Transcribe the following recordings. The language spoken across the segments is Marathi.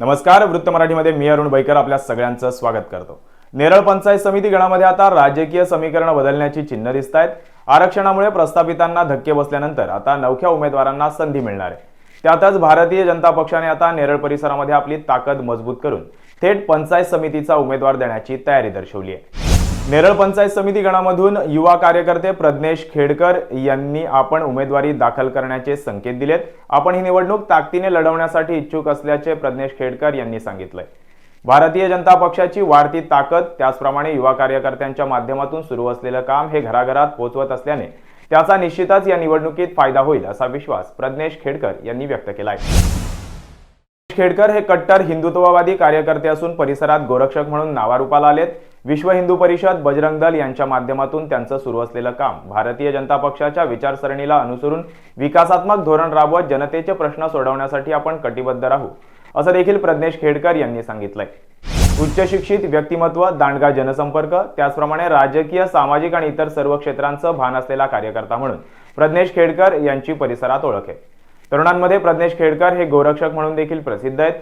नमस्कार वृत्त मराठीमध्ये मी अरुण बैकर आपल्या सगळ्यांचं स्वागत करतो. नेरळ पंचायत समिती गणामध्ये आता राजकीय समीकरण बदलण्याची चिन्ह दिसत आहेत आरक्षणामुळे प्रस्थापितांना धक्के बसल्यानंतर आता नवख्या उमेदवारांना संधी मिळणार आहे. त्यातच भारतीय जनता पक्षाने आता नेरळ परिसरामध्ये आपली ताकद मजबूत करून थेट पंचायत समितीचा उमेदवार देण्याची तयारी दर्शवली आहे. नेरळ पंचायत समिती गणामधून युवा कार्यकर्ते प्रज्ञेश खेडकर यांनी आपण उमेदवारी दाखल करण्याचे संकेत दिलेत. आपण ही निवडणूक ताकदीने लढवण्यासाठी इच्छुक असल्याचे प्रज्ञेश खेडकर यांनी सांगितलंय. भारतीय जनता पक्षाची वाढती ताकद त्याचप्रमाणे युवा कार्यकर्त्यांच्या माध्यमातून सुरू असलेलं काम हे घराघरात पोहोचवत असल्याने त्याचा निश्चितच या निवडणुकीत फायदा होईल असा विश्वास प्रज्ञेश खेडकर यांनी व्यक्त केला आहे खेडकर हे कट्टर हिंदुत्ववादी कार्यकर्ते असून परिसरात गोरक्षक म्हणून नावारूपाला आलेत. विश्व हिंदू परिषद बजरंग दल यांच्या माध्यमातून त्यांचं सुरू असलेलं काम भारतीय जनता पक्षाच्या विचारसरणीला अनुसरून विकासात्मक धोरण राबवत जनतेचे प्रश्न सोडवण्यासाठी आपण कटिबद्ध राहू असं देखील प्रज्ञेश खेडकर यांनी सांगितलंय. उच्च शिक्षित व्यक्तिमत्व दांडगा जनसंपर्क त्याचप्रमाणे राजकीय सामाजिक आणि इतर सर्व क्षेत्रांचं भान असलेला कार्यकर्ता म्हणून प्रज्ञेश खेडकर यांची परिसरात ओळख आहे. तरुणांमध्ये प्रज्ञेश खेडकर हे गोरक्षक म्हणून देखील प्रसिद्ध आहेत.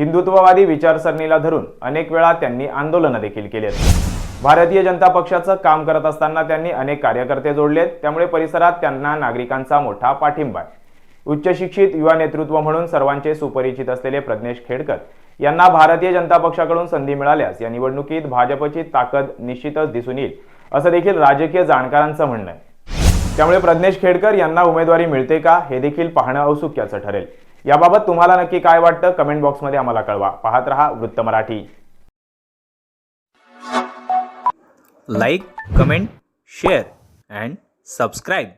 हिंदुत्ववादी विचारसरणीला धरून अनेक वेळा त्यांनी आंदोलनं देखील केली आहेत. भारतीय जनता पक्षाचं काम करत असताना त्यांनी अनेक कार्यकर्ते जोडलेत त्यामुळे परिसरात त्यांना नागरिकांचा मोठा पाठिंबा आहे. उच्च शिक्षित युवा नेतृत्व म्हणून सर्वांचे सुपरिचित असलेले प्रज्ञेश खेडकर यांना भारतीय जनता पक्षाकडून संधी मिळाल्यास या निवडणुकीत भाजपची ताकद निश्चितच दिसून येईल असं देखील राजकीय जाणकारांचं म्हणणं आहे. त्यामुळे प्रज्ञेश खेडकर यांना उमेदवारी मिळते का हे देखील पाहणं औत्सुक्याचं ठरेल. याबाबत तुम्हाला नक्की काय वाटतं? कमेंट बॉक्समध्ये आम्हाला कळवा. पाहत रहा Vrutta Marathi. Like comment share and subscribe